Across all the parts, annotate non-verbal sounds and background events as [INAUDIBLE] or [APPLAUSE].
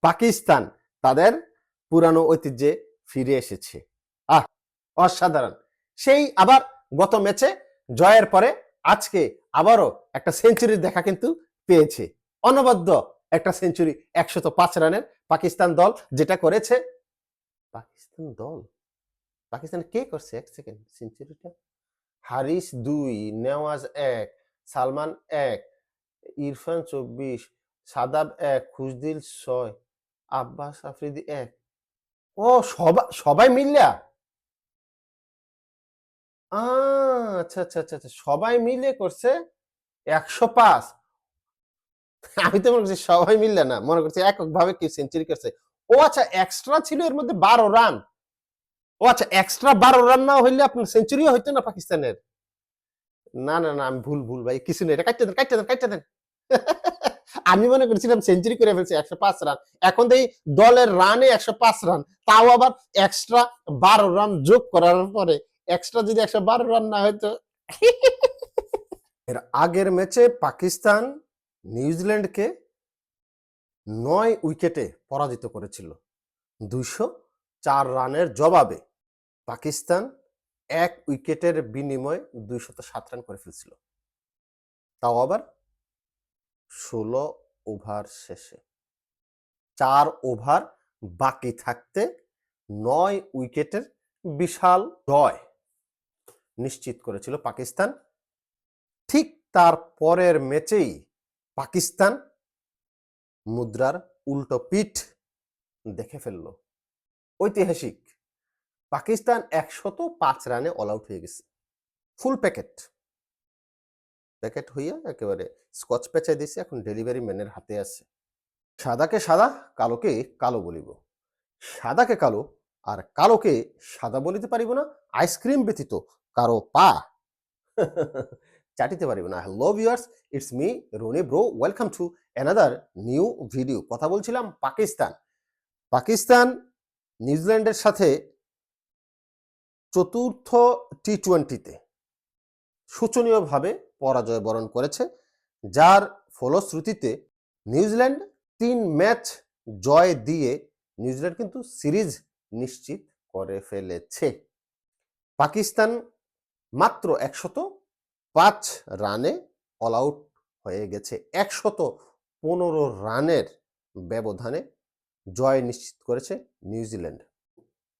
পাকিস্তান তাদের পুরানো ঐতিহ্যে ফিরে এসেছে। আহ, অসাধারণ। সেই আবার গত ম্যাচে জয়ের পরে আজকে আবারও একটা সেঞ্চুরির দেখা কিন্তু পেয়েছে। অনবদ্য একটা সেঞ্চুরি, একশত পাঁচ রানের পাকিস্তান দল যেটা করেছে। পাকিস্তান দল? পাকিস্তান কে করছে? এক সেকেন্ড, সেঞ্চুরিটা? হারিস দুই, নেওয়াজ এক, সালমান এক, ইরফান চব্বিশ সাদাব এক খুশদিল ছয় আব্বাস আফ্রিদি এক। ও সবাই সবাই মিল্লা? আচ্ছা আচ্ছা আচ্ছা আচ্ছা, সবাই মিলে করছে একশো পাঁচ। আমি তো মনে করছি সবাই মিললে না মনে করছি একক ভাবে কি সেঞ্চুরি করছে। ও আচ্ছা এক্সট্রা ছিল এর মধ্যে বারো রান। ও আচ্ছা এক্সট্রা বারো রান না হইলে আপনার সেঞ্চুরিও হইতো না পাকিস্তানের? না না না আমি ভুল ভুল ভাই কিছু নেই এটা কাটতে দেন কাটতে দেন কাটতে দেন। আমি মনে করছিলাম সেঞ্চুরি করে ফেলছে, একশো পাঁচ রান এখন এই দলের রানে একশো পাঁচ রান তাও আবার এক্সট্রা বারো রান যোগ করার পরে এক্সট্রা যদি একশো বারো রান না হয়তো এর আগের ম্যাচে পাকিস্তান নিউজিল্যান্ডকে নয় উইকেটে পরাজিত করেছিল। দুইশো চার রানের জবাবে পাকিস্তান এক উইকেটের বিনিময়ে দুইশত সাত রান করে ফেলছিল। তাও আবার ষোলো ওভার শেষে। চার ওভার বাকি থাকতে নয় উইকেটের বিশাল জয় নিশ্চিত করেছিল পাকিস্তান। ঠিক তার পরের ম্যাচেই পাকিস্তান মুদ্রার উল্টো পিঠ দেখে ফেলল। ঐতিহাসিক, পাকিস্তান একশত পাঁচ রানে অল আউট হয়ে গেছে। ফুল প্যাকেট প্যাকেট হইয়া একেবারে স্কচ পেঁচাই দিছে, এখন ডেলিভারি ম্যানের হাতে আছে। সাদাকে সাদা, কালোকে কালো বলিব। সাদাকে কালো, আর কালোকে সাদা বলিতে পারিব না আইসক্রিম ব্যতীত কারও পা। [LAUGHS] চাটিতে পারিব না। Hello viewers it's me Rony bro welcome to another new video কথা বলছিলাম পাকিস্তান। পাকিস্তান, নিউজিল্যান্ডের সাথে চতুর্থ টি টোয়েন্টিতে শোচনীয়ভাবে পরাজয় বরণ করেছে, যার ফলশ্রুতিতে নিউজিল্যান্ড তিন ম্যাচ জয় দিয়ে নিউজিল্যান্ড কিন্তু সিরিজ নিশ্চিত করে ফেলেছে। পাকিস্তান মাত্র একশত পাঁচ রানে অল আউট হয়ে গেছে। একশত পনেরো রানের ব্যবধানে জয় নিশ্চিত করেছে নিউজিল্যান্ড।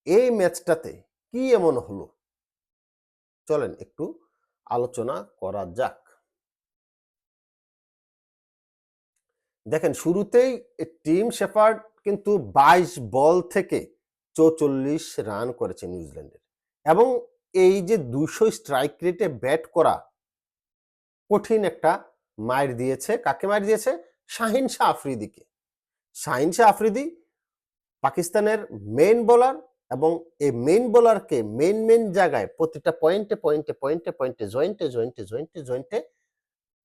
এই ম্যাচটাতে কি এমন হলো? চলেন একটু আলোচনা করা যাক। দেখেন, শুরুতেই টিম শেফার্ড কিন্তু বাইশ বল থেকে চৌচল্লিশ রান করেছে নিউজিল্যান্ডের এবং এই যে দুশো স্ট্রাইক রেটে ব্যাট করা কঠিন একটা মার দিয়েছে। কাকে মার দিয়েছে? শাহিন শাহ আফ্রিদিকে। শাহিন শাহ আফ্রিদি পাকিস্তানের মেন বোলার এবং এই মেইন বোলারকে মেইন মেইন জায়গায় প্রতিটা পয়েন্টে পয়েন্টে পয়েন্টে পয়েন্টে জয়েন্টে জয়েন্টে জয়েন্টে জয়েন্টে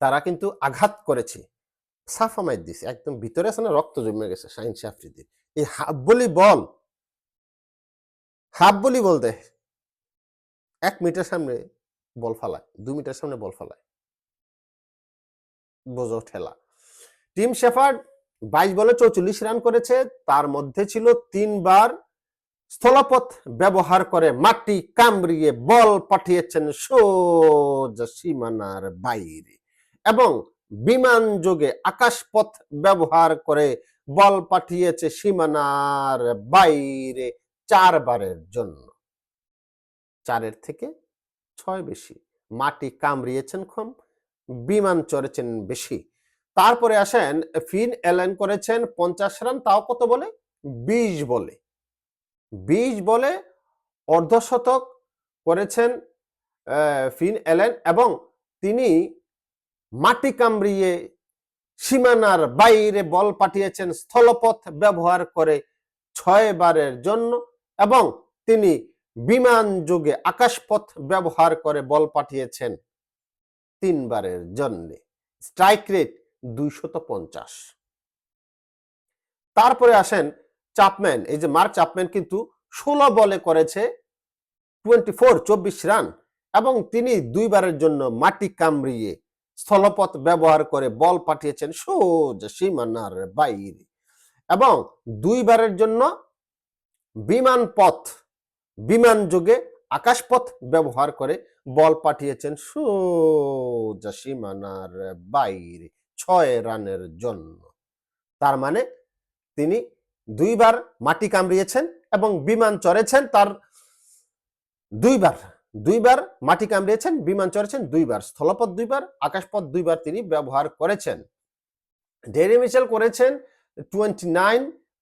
তারা কিন্তু আঘাত করেছে। সাফা মাইর দিছে, একদম ভিতরে আছে না, রক্ত জমে গেছে, শাহিন শাহ আফ্রিদির এই হাফ বলি বল হাফ বলি বলতে এক মিটার সামনে বল ফালায় দু মিটার সামনে বল ফালায়। বোঝো ঠেলা। টিম শেফার্ড বাইশ বলে চৌচল্লিশ রান করেছে, তার মধ্যে ছিল তিনবার স্থলপথ ব্যবহার করে মাটি কামড়িয়ে বল পাঠিয়েছেন সোজা সীমানার বাইরে। এবং বিমান যোগে আকাশপথ ব্যবহার করে বল পাঠিয়েছে সীমানার বাইরে চারবারের জন্য। চারের থেকে ছয় বেশি। মাটি কামড়িয়েছেন কম বিমান চড়েছেন বেশি। তারপরে আসেন, ফিন এলেন করেছেন পঞ্চাশ রান, তাও কত বলে? বিশ বলে। বিশ বলে অর্ধশতক করেছেন ফিন এলেন এবং তিনি মাটি কামড়িয়ে সীমানার বাইরে বল পাঠিয়েছেন, স্থলপথ ব্যবহার করে ছয় বারের জন্য এবং তিনি বিমান যোগে আকাশপথ ব্যবহার করে বল পাঠিয়েছেন তিনবারের জন্য। স্ট্রাইক রেট দুইশত পঞ্চাশ। তারপরে আসেন চাপম্যান, এই যে মার্ক চাপম্যান কিন্তু ষোলো বলে করেছে, টোয়েন্টি ফোর, চব্বিশ রান, এবং তিনি দুইবারের জন্য মাটি কামড়িয়ে স্থলপথ ব্যবহার করে বল পাঠিয়েছেন সোজা সীমানার বাইরে। এবং দুইবারের জন্য বিমান পথ, বিমান যোগে আকাশপথ ব্যবহার করে বল পাঠিয়েছেন সোজা সীমানার বাইরে, ছয় রানের জন্য। তার মানে তিনি দুইবার মাটি কামড়িয়েছেন এবং বিমান চড়েছেন তার দুইবার দুইবার মাটি কামড়িয়েছেন, বিমান চড়েছেন দুইবার, স্থলপথ দুইবার, আকাশপথ দুইবার তিনি ব্যবহার করেছেন। ডেরি মিচেল করেছেন টোয়েন্টি নাইন,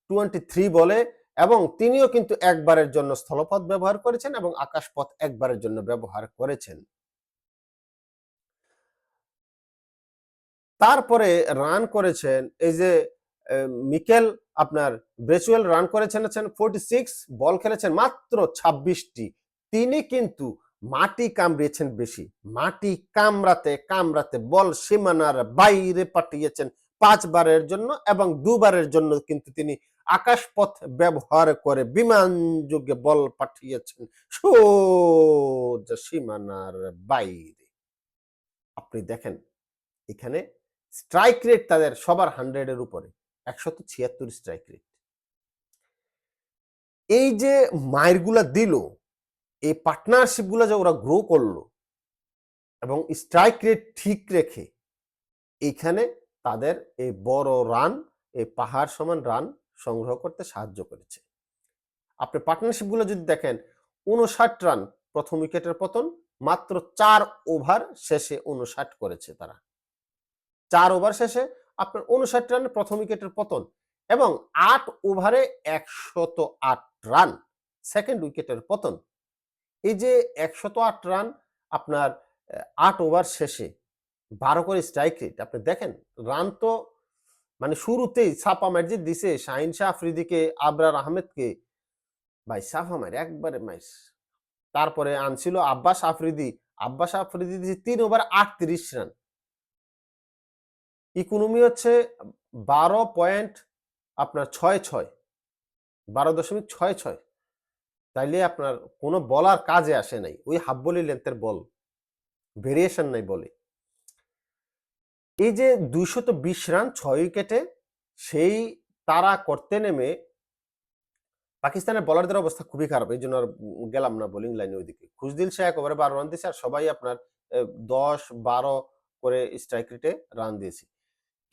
টোয়েন্টি থ্রি বলে এবং তিনিও কিন্তু একবারের জন্য স্থলপথ ব্যবহার করেছেন এবং আকাশপথ একবারের জন্য ব্যবহার করেছেন। তারপরে রান করেছেন এই যে মিকেল আপনার ব্রেচুয়েল রান করেছেন ফোর্টি সিক্স বল খেলেছেন, মাত্র ছাব্বিশটি। তিনি কিন্তু মাটি কামড়িয়েছেন বেশি। মাটি কামড়াতে কামড়াতে বল সীমানার বাইরে পাঠিয়েছেন পাঁচবারের জন্য এবং দুবারের জন্য কিন্তু তিনি আকাশপথ ব্যবহার করে বিমান যোগে বল পাঠিয়েছেন। সোজা সীমানার বাইরে। আপনি দেখেন, এখানে স্ট্রাইক রেট তাদের সবার হান্ড্রেডের উপরে। একশত ছিয়াত্তর স্ট্রাইক রেট এই যে মায়েরগুলা দিল, এই পার্টনারশিপগুলো যে ওরা গ্রো করল এবং স্ট্রাইক রেট ঠিক রেখে এইখানে তাদের এই বড় রান এই পাহাড় সমান রান সংগ্রহ করতে সাহায্য করেছে। আপনি পার্টনারশিপগুলো যদি দেখেন উনষাট রান প্রথম উইকেটের পতন, মাত্র চার ওভার শেষে উনষাট করেছে তারা। চার ওভার শেষে আপনার উনষাট রানে প্রথম উইকেটের পতন এবং আট ওভারে একশত আট রান সেকেন্ড উইকেটের পতন। এই যে একশত আট রান আপনার আট ওভার শেষে বারো করে স্ট্রাইক রেট আপনি দেখেন, রান তো মানে শুরুতেই ছাপা মার যে দিছে শাহিন শাহ আফ্রিদিকে, আবরার আহমেদকে। ভাই সাফা মার, একবারে মাইস তারপরে আনছিল আব্বাস আফ্রিদি আব্বাস আফ্রিদি দিয়েছে তিন ওভার আটত্রিশ রান। ইকোনমি হচ্ছে বারো পয়েন্ট আপনার ছয় ছয়, বারো দশমিক ছয় ছয়। তাইলে আপনার কোনো বলার কাজে আসে নাই। ওই হাফ বলি লেন্থের বল ভেরিয়েশন নাই বলে। এই যে দুইশত বিশ রান ছয় উইকেটে, সেই তারা করতে নেমে পাকিস্তানের বলারদের অবস্থা খুবই খারাপ। এই জন্য আর গেলাম না বোলিং লাইনে ওইদিকে। খুশদিল শাহ এক ওভারে বারো রান দিয়েছে আর সবাই আপনার দশ, বারো করে স্ট্রাইক রেটে রান দিয়েছে।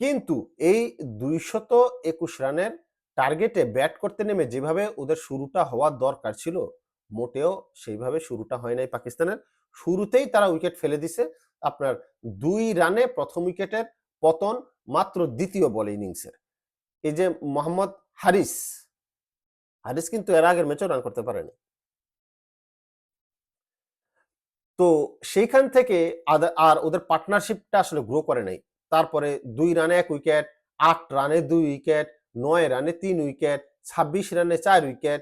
কিন্তু এই দুইশত একুশ রানের টার্গেটে ব্যাট করতে নেমে যেভাবে ওদের শুরুটা হওয়ার দরকার ছিল, মোটেও সেইভাবে শুরুটা হয় নাই পাকিস্তানের। শুরুতেই তারা উইকেট ফেলে দিছে। আপনার দুই রানে প্রথম উইকেটের পতন মাত্র দ্বিতীয় বল ইনিংসের এই যে মোহাম্মদ হারিস হারিস কিন্তু এর আগের ম্যাচও রান করতে পারেনি। তো সেইখান থেকে আর ওদের পার্টনারশিপটা আসলে গ্রো করে নাই। তারপরে দুই রানে এক উইকেট, আট রানে দুই উইকেট, নয় রানে তিন উইকেট, ছাব্বিশ রানে চার উইকেট,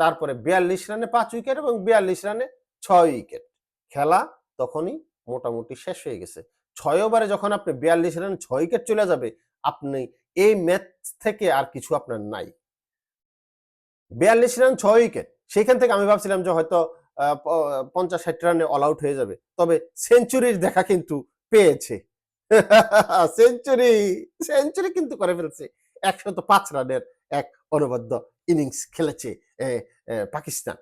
তারপরে বিয়াল্লিশ রানে পাঁচ উইকেট এবং বিয়াল্লিশ রানে ছয় উইকেট। খেলা তখনই মোটামুটি শেষ হয়ে গেছে। ছয় ওভারে যখন আপনি বিয়াল্লিশ রানে ছয় উইকেট চলে যাবে, আপনি এই ম্যাচ থেকে আর কিছু আপনার নাই। বিয়াল্লিশ রান ছয় উইকেট সেখান থেকে আমি ভাবছিলাম যে হয়তো পঞ্চাশ ষাট রানে অল আউট হয়ে যাবে। তবে সেঞ্চুরির দেখা কিন্তু পেয়েছে। [LAUGHS] সেঞ্চুরি সেঞ্চুরি কিন্তু করে ফেলছে। একশত পাঁচ রানের এক অনবদ্য ইনিংস খেলেছে পাকিস্তান।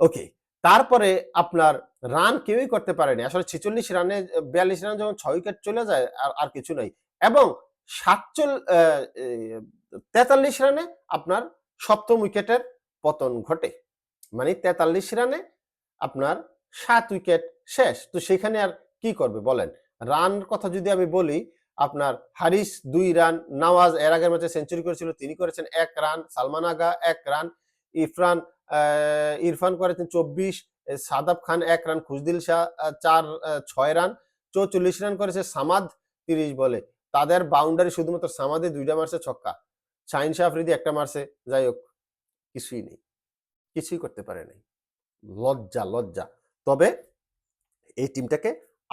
ওকে, তারপরে আপনার রান কেউই করতে পারেনি। আসলে ছেচল্লিশ রানে, বিয়াল্লিশ রানে যখন ছয় উইকেট চলে যায়, আর আর কিছু নাই। এবং সাতচল তেতাল্লিশ রানে আপনার সপ্তম উইকেটের পতন ঘটে। মানে তেতাল্লিশ রানে আপনার সাত উইকেট শেষ। তো সেখানে আর কি করবে বলেন? রান কথা যদি আমি বলি, আপনার হারিস দুই রান, নওয়াজ এর আগের ম্যাচে সেঞ্চুরি করেছিল, তিনি করেছেন এক রান, সালমান আগা এক রান ইরফান ইরফান করেছেন চব্বিশ সাদাব খান এক রান খুশদিল শাহ চার ছয় রান, চৌচল্লিশ রান করেছে সামাদ তিরিশ বলে। তাদের বাউন্ডারি শুধুমাত্র সামাদে দুইটা মারছে ছক্কা। শাহিন শাহ আফ্রিদি একটা মারছে, যাই হোক, কিছুই নেই, কিছুই করতে পারে নাই। লজ্জা লজ্জা। তবে এই টিমটাকে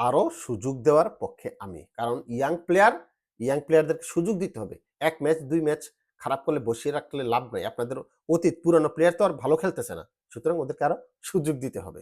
আরও সুযোগ দেওয়ার পক্ষে আমি। কারণ ইয়াং প্লেয়ার ইয়াং প্লেয়ারদেরকে সুযোগ দিতে হবে। এক ম্যাচ দুই ম্যাচ খারাপ করলে বসিয়ে রাখলে লাভ নাই। আপনাদের অতীত, পুরানো প্লেয়ার তো আর ভালো খেলতেছে না। সুতরাং ওদেরকে আরও সুযোগ দিতে হবে।